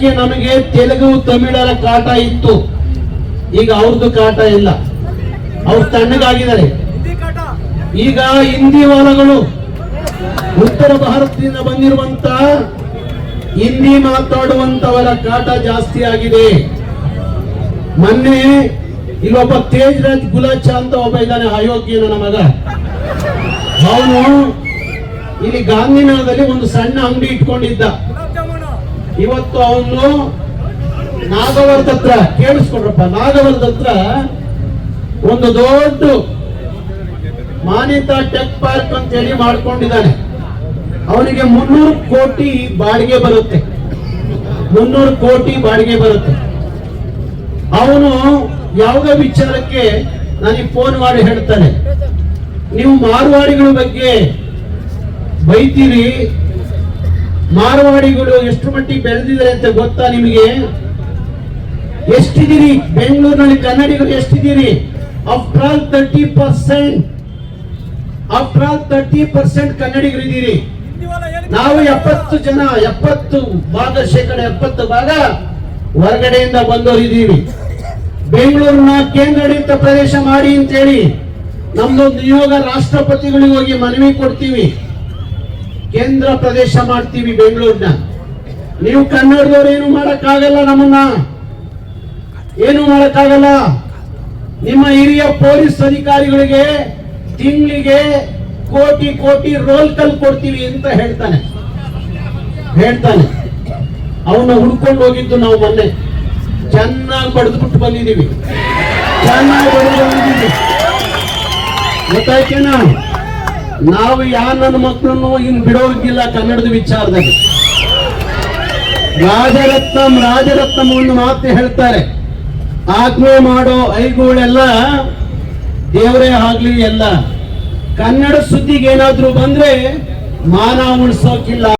ಕಾಲಕ್ಕೆ ನಮಗೆ ತೆಲುಗು, ತಮಿಳರ ಕಾಟ ಇತ್ತು. ಈಗ ಅವ್ರದ್ದು ಕಾಟ ಇಲ್ಲ. ಅವ್ರು ತಣ್ಣಗಾಗಿದ್ದಾರೆ. ಈಗ ಹಿಂದಿ ವಾಲಗಳು ಉತ್ತರ ಭಾರತದಿಂದ ಬಂದಿರುವಂತ ಹಿಂದಿ ಮಾತಾಡುವಂತವರ ಕಾಟ ಜಾಸ್ತಿ ಆಗಿದೆ. ಮೊನ್ನೆ ಇಲ್ಲೊಬ್ಬ ತೇಜ್ ರಾಜ್ ಗುಲಾಚ ಅಂತ ಒಬ್ಬ ಇದ್ದಾನೆ ಅಯೋಗ್ಯ ನನ್ನ ಮಗ ಅವನು ಇಲ್ಲಿ ಗಾಂಧಿನಗರದಲ್ಲಿ ಒಂದು ಸಣ್ಣ ಅಂಗಡಿ ಇಟ್ಕೊಂಡಿದ್ದ. ಇವತ್ತು ಅವನು ನಾಗವರ್ಧತ್ರ ಕೇಳಿಸ್ಕೊಂಡ್ರಪ್ಪ. ನಾಗವರ್ಧತ್ರ ಒಂದು ದೊಡ್ಡ ಮಾನ್ಯತಾ ಟೆಕ್ ಪಾರ್ಕ್ ಅಂತ ಹೇಳಿ ಮಾಡ್ಕೊಂಡಿದ್ದಾನೆ. ಅವನಿಗೆ ಮುನ್ನೂರು ಕೋಟಿ ಬಾಡಿಗೆ ಬರುತ್ತೆ. ಮುನ್ನೂರು ಕೋಟಿ ಬಾಡಿಗೆ ಬರುತ್ತೆ. ಅವನು ಯಾವುದೇ ವಿಚಾರಕ್ಕೆ ನನಗೆ ಫೋನ್ ಮಾಡಿ ಹೇಳ್ತಾನೆ. ನೀವು ಮಾರುವಾಡಿಗಳ ಬಗ್ಗೆ ಬೈತೀರಿ ಮಾರ್ವಾಡಿಗಳು ಎಷ್ಟು ಮಟ್ಟಿಗೆ ಬೆಳೆದಿದ್ದಾರೆ ಅಂತ ಗೊತ್ತಾ ನಿಮಗೆ? ಎಷ್ಟಿದ್ದೀರಿ? ಬೆಂಗಳೂರಿನಲ್ಲಿ ಕನ್ನಡಿಗರು ಎಷ್ಟಿದ್ದೀರಿ? After all thirty percent after all thirty percent ಕನ್ನಡಿಗರು ಇದ್ದೀರಿ. ನಾವು ಎಪ್ಪತ್ತು ಜನ, ಎಪ್ಪತ್ತು ಭಾಗ ಶೇಕಡ, ಎಪ್ಪತ್ತು ಭಾಗ ಹೊರಗಡೆಯಿಂದ ಬಂದವರು ಇದ್ದೀವಿ. ಬೆಂಗಳೂರಿನ ಕೇಂದ್ರಾಡಳಿತ ಪ್ರದೇಶ ಮಾಡಿ ಅಂತೇಳಿ ನಮ್ದೊಂದು ನಿಯೋಗ ರಾಷ್ಟ್ರಪತಿಗಳಿಗೆ ಹೋಗಿ ಮನವಿ ಕೊಡ್ತೀವಿ. ಕೇಂದ್ರ ಪ್ರದೇಶ ಮಾಡ್ತೀವಿ ಬೆಂಗಳೂರಿನ. ನೀವು ಕನ್ನಡದವ್ರು ಏನು ಮಾಡಕ್ಕಾಗಲ್ಲ ನಮ್ಮನ್ನ? ಏನು ಮಾಡಕ್ಕಾಗಲ್ಲ? ನಿಮ್ಮ ಹಿರಿಯ ಪೊಲೀಸ್ ಅಧಿಕಾರಿಗಳಿಗೆ ತಿಂಗಳಿಗೆ ಕೋಟಿ ಕೋಟಿ ರೋಲ್ ಕಲ್ ಕೊಡ್ತೀವಿ ಅಂತ ಹೇಳ್ತಾನೆ. ಹೇಳ್ತಾನೆ. ಅವನ್ನ ಹುಡ್ಕೊಂಡು ಹೋಗಿದ್ದು ನಾವು ಮೊನ್ನೆ. ಚೆನ್ನಾಗಿ ಬಡಿದ್ಬಿಟ್ಟು ಬಂದಿದ್ದೀವಿ. ಚೆನ್ನಾಗಿ ಬಡಿದು ಬಂದಿದ್ದೀವಿ. ಗೊತ್ತಾಯ್ತೇನಾ? ನಾವು ಯಾ ನನ್ನ ಮಕ್ಕಳನ್ನು ಇನ್ ಬಿಡೋಗಿಲ್ಲ ಕನ್ನಡದ ವಿಚಾರದಲ್ಲಿ? ರಾಜರತ್ನಂ ರಾಜರತ್ನಂ ಒಂದು ಮಾತು ಹೇಳ್ತಾರೆ. ಆಜ್ಞೆ ಮಾಡೋ ಐಗುಳೆಲ್ಲ ದೇವರೇ ಆಗ್ಲಿ ಎಲ್ಲ. ಕನ್ನಡ ಸುದ್ದಿಗೆ ಏನಾದ್ರೂ ಬಂದ್ರೆ ಮಾನ ಉಳಿಸೋಕಿಲ್ಲ